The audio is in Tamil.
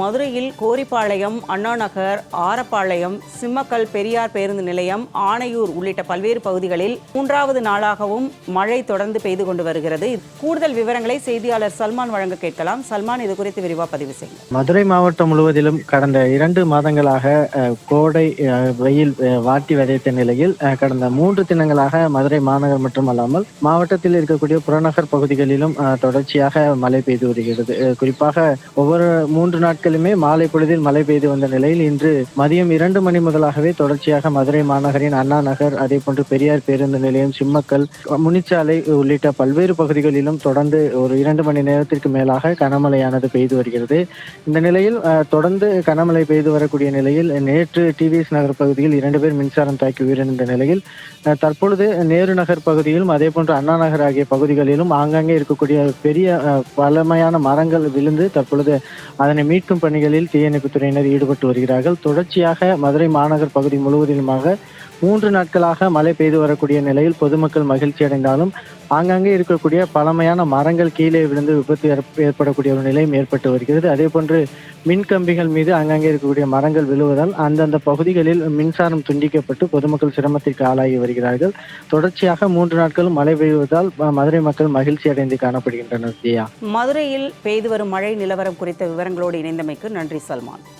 மதுரையில் கோரிப்பாளையம் அண்ணாநகர் ஆரப்பாளையம் சிம்மக்கல் பெரியார் பேருந்து நிலையம் ஆணையூர் உள்ளிட்ட பல்வேறு பகுதிகளில் மூன்றாவது நாளாகவும் மழை தொடர்ந்து பெய்து கொண்டு வருகிறது. கூடுதல் விவரங்களை செய்தியாளர் சல்மான் வழங்க கேட்கலாம். சல்மான் இது குறித்து விரிவா பதிவு செய்யும் மதுரை மாவட்டம் முழுவதிலும் கடந்த இரண்டு மாதங்களாக அஹ், கோடை அஹ், வெயில் வாட்டி விதைத்த நிலையில் அஹ், கடந்த மூன்று தினங்களாக மதுரை மாநகர் மட்டுமல்லாமல் மாவட்டத்தில் இருக்கக்கூடிய புறநகர் பகுதிகளிலும் தொடர்ச்சியாக மழை பெய்து வருகிறது. குறிப்பாக ஒவ்வொரு மூன்று நாட்கள் நாட்களுமே மாலை பொழுதில் மழை பெய்து வந்த நிலையில் இன்று மதியம் இரண்டு மணி முதலாகவே தொடர்ச்சியாக மதுரை மாநகரின் அண்ணா நகர் அதே போன்று பெரியார் பேருந்து நிலையம் சிம்மக்கல் முனிச்சாலை உள்ளிட்ட பல்வேறு பகுதிகளிலும் தொடர்ந்து ஒரு இரண்டு மணி நேரத்திற்கு மேலாக கனமழையானது பெய்து வருகிறது. இந்த நிலையில் தொடர்ந்து கனமழை பெய்து வரக்கூடிய நிலையில் நேற்று டிவிஎஸ் நகர் பகுதியில் இரண்டு பேர் மின்சாரம் தாக்கி உயிரிழந்த நிலையில் தற்பொழுது நேரு நகர் பகுதியிலும் அதே போன்று அண்ணா நகர் ஆகிய பகுதிகளிலும் ஆங்காங்கே இருக்கக்கூடிய பெரிய பழமையான மரங்கள் விழுந்து தற்பொழுது அதனை மீட்கும் பணிகளில் தீயணைப்புத் துறையினர் ஈடுபட்டு வருகிறார்கள். தொடர்ச்சியாக மதுரை மாநகர் பகுதி முழுவதிலுமாக மூன்று நாட்களாக மழை பெய்து வரக்கூடிய நிலையில் பொதுமக்கள் மகிழ்ச்சி அடைந்தாலும் ஆங்காங்கே இருக்கக்கூடிய பழமையான மரங்கள் கீழே விழுந்து விபத்து ஏற்ப- ஏற்படக்கூடிய ஒரு நிலையும் ஏற்பட்டு வருகிறது. அதே போன்று மின் கம்பிகள் மீது ஆங்காங்கே இருக்கக்கூடிய மரங்கள் விழுவதால் அந்தந்த பகுதிகளில் மின்சாரம் துண்டிக்கப்பட்டு பொதுமக்கள் சிரமத்திற்கு ஆளாகி வருகிறார்கள். தொடர்ச்சியாக மூன்று நாட்களும் மழை பெய்வதால் மதுரை மக்கள் மகிழ்ச்சி அடைந்து காணப்படுகின்றனர். மதுரையில் பெய்து வரும் மழை நிலவரம் குறித்த விவரங்களோடு இணைந்தமைக்கு நன்றி சல்மான்.